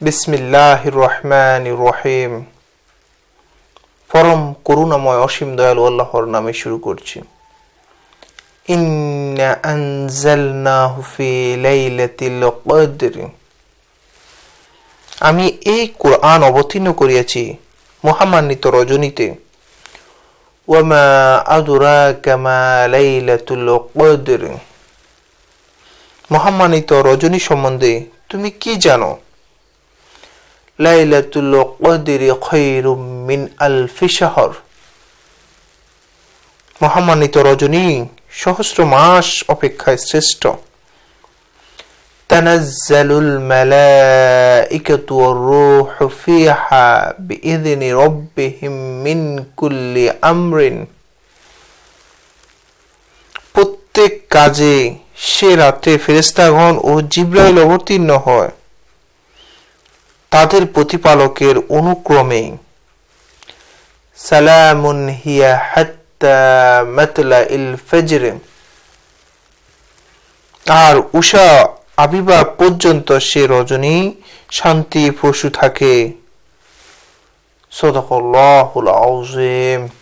বিসমিল্লাহ রহমান রহিম। পরম করুণাময় অসীম দয়ালু আল্লাহর নামে শুরু করছি। ইন্না আনজালনাহু ফি লাইলাতিল কদর। আমি এই কোরআন অবতীর্ণ করিয়াছি মহামান্বিত রজনীতে। ওয়ামা মহামান্বিত রজনী সম্বন্ধে তুমি কি জানো? লাইলাতুল কদরি খৈরুম মিন আলফি শাহর মহামান্বিত রজনী সহস্র মাস অপেক্ষায় শ্রেষ্ঠ تنزل الملائكة والروح فيها بإذن ربهم من كل أمر প্রত্যেক কাজে সে রাতে ফেরেস্তাগণ ও জিব্রাইল অবতীর্ণ হয় তাদের প্রতিপালকের অনুক্রমে। সালামুন হিয়া হাত্তা মাতলা ইল ফজর। আর উষা আবিবা পর্যন্ত সে রজনী শান্তি পশু থাকে। সদকল্লাহুল আউজিম